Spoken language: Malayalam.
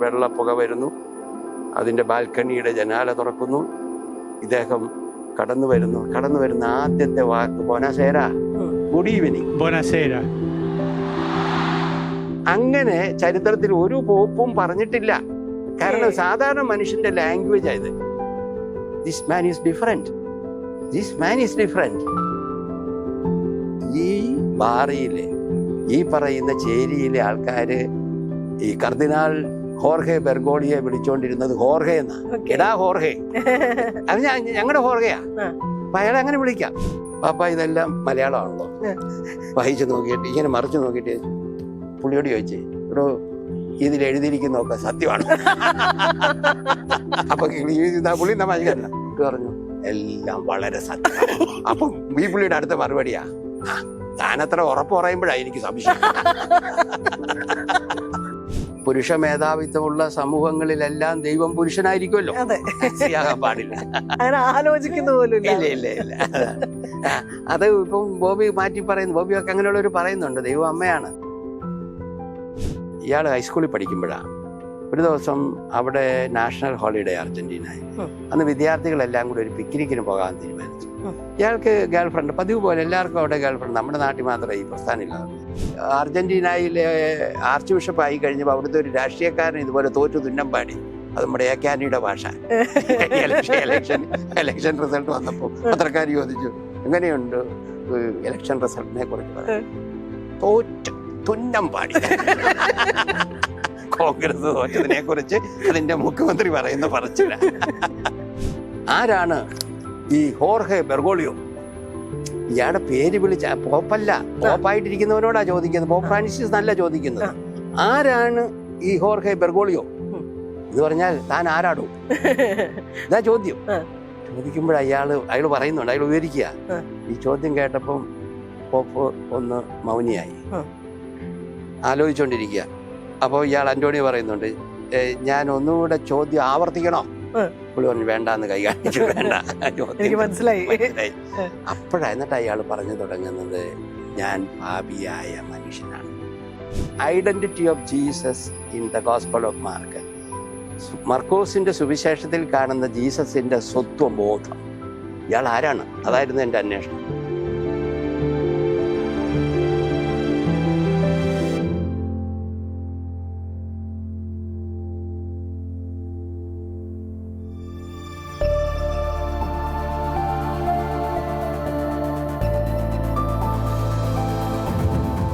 വെള്ളപ്പുക വരുന്നു. അതിന്റെ ബാൽക്കണിയുടെ ജനാല തുറക്കുന്നു. ഇദ്ദേഹം കടന്നു വരുന്നു. കടന്നു വരുന്ന ആദ്യത്തെ വാക്ക് ബോനാസേര ഗുഡ് ഈവനിങ് ബോനാസേര അങ്ങനെ ചരിത്രത്തിൽ ഒരു പോപ്പും പറഞ്ഞിട്ടില്ല. കാരണം സാധാരണ മനുഷ്യന്റെ ലാംഗ്വേജ് ആയത് this man is different this man is different ഈ ബാറിയിലെ ഈ പറയുന്ന ചേരിയിലെ ആൾക്കാര് ഈ കർദിനാൾ ഹോർഹെ ബെർഗോളിയെ വിളിച്ചോണ്ടിരുന്നത് ഹോർഹെ എന്നാ. Okay. എടാ ഹോർഹെ. അത് ഞാൻ ഞങ്ങളുടെ ഹോർഹയാ. അപ്പൊ അയാളെ അങ്ങനെ വിളിക്കാം. പാപ്പ ഇതെല്ലാം മലയാളമാണല്ലോ. വായിച്ചു നോക്കിയിട്ട് ഇങ്ങനെ മറിച്ചു നോക്കിയിട്ട് പുള്ളിയോട് ചോദിച്ചേ ഒരു ഇതിൽ എഴുതിയിരിക്കുന്നതൊക്കെ സത്യമാണ്. അപ്പൊ പുള്ളി തമാശക്കാരന പറഞ്ഞു എല്ലാം വളരെ സത്യം. അപ്പൊ ഈ പുള്ളിയുടെ അടുത്ത മറുപടിയാ "ആ, താനത്ര ഉറപ്പ് പറയുമ്പോഴായിരിക്കും എനിക്ക് സംശയം. പുരുഷ മേധാവിത്വമുള്ള സമൂഹങ്ങളിലെല്ലാം ദൈവം പുരുഷനായിരിക്കുമല്ലോ. സ്ത്രീയാകാൻ പാടില്ല. അങ്ങനെ ആലോചിക്കുന്ന പോലും ഇല്ല ഇല്ല ഇല്ല. അത് ഇപ്പം ബോബി മാറ്റി പറയുന്നു. ബോബിയൊക്കെ അങ്ങനെയുള്ളവർ പറയുന്നുണ്ട്. ദൈവം അമ്മയാണ്. ഇയാൾ ഹൈസ്കൂളിൽ പഠിക്കുമ്പോഴാണ് ഒരു ദിവസം അവിടെ നാഷണൽ ഹോളിഡേ അർജന്റീനയിൽ. ഉം. അന്ന് വിദ്യാർത്ഥികളെല്ലാം കൂടി ഒരു പിക്നിക്കിന് പോകാൻ തീരുമാനിച്ചു. ഇയാൾക്ക് ഗേൾ ഫ്രണ്ട് പതിവ് പോലെ എല്ലാവർക്കും അവിടെ ഗേൾ ഫ്രണ്ട് നമ്മുടെ നാട്ടിൽ മാത്രമേ ഈ പ്രസ്ഥാനമില്ല അർജന്റീനയിലെ ആർച്ച് ബിഷപ്പ് ആയി കഴിഞ്ഞപ്പോൾ അവിടുത്തെ ഒരു രാഷ്ട്രീയക്കാരൻ ഇതുപോലെ തോറ്റു തുന്നം പാടി. അത് നമ്മുടെ ഏക്കാനിയുടെ ഭാഷ. ഇലക്ഷൻ എലക്ഷൻ ഇലക്ഷൻ റിസൾട്ട് വന്നപ്പോൾ പത്രക്കാർ ചോദിച്ചു എങ്ങനെയുണ്ട് എലക്ഷൻ റിസൾട്ടിനെ കുറിച്ച് പറയാം തോറ്റ് തുന്നം പാടി. കോൺഗ്രസ് തോറ്റതിനെ കുറിച്ച് അതിന്റെ മുഖ്യമന്ത്രി പറയുന്ന പറച്ചില്ല ആരാണ് ഈ ഹോർഹെ ബെർഗോളിയോ? ഇയാളുടെ പേര് വിളിച്ച പോപ്പല്ല. പോപ്പായിട്ടിരിക്കുന്നവരോടാ ചോദിക്കുന്നത്. പോപ്പ് ഫ്രാൻസിസ് നല്ല ചോദിക്കുന്നത്. ആരാണ് ഈ ഹോർഹെ ബെർഗോളിയോ? എന്ന് പറഞ്ഞാൽ താൻ ആരാടോ? ഇതാ ചോദ്യം. ചോദിക്കുമ്പോൾ അയാൾ അയാൾ പറയുന്നുണ്ട്. അയാൾ വിവരിക്കുക. ഈ ചോദ്യം കേട്ടപ്പം പോപ്പ് ഒന്ന് മൗനിയായി. ആലോചിച്ചുകൊണ്ടിരിക്കുക അപ്പോൾ ഇയാൾ അന്റോണിയോ പറയുന്നുണ്ട് ഞാൻ ഒന്നുകൂടെ ചോദ്യം ആവർത്തിക്കണോ. പുള്ളി പറഞ്ഞു വേണ്ടാന്ന് കൈ കാണിച്ചു വേണ്ട. എനിക്ക് മനസ്സിലായി. അപ്പോഴായിരുന്നിട്ട്. എന്നിട്ട് അയാൾ പറഞ്ഞു തുടങ്ങുന്നത് ഞാൻ ഭാവിയായ മനുഷ്യനാണ്. Identity of Jesus in the gospel of Mark മർക്കോസിന്റെ സുവിശേഷത്തിൽ കാണുന്ന ജീസസിന്റെ സ്വത്വബോധം. ഇയാൾ ആരാണ്? അതായിരുന്നു എന്റെ അന്വേഷണം.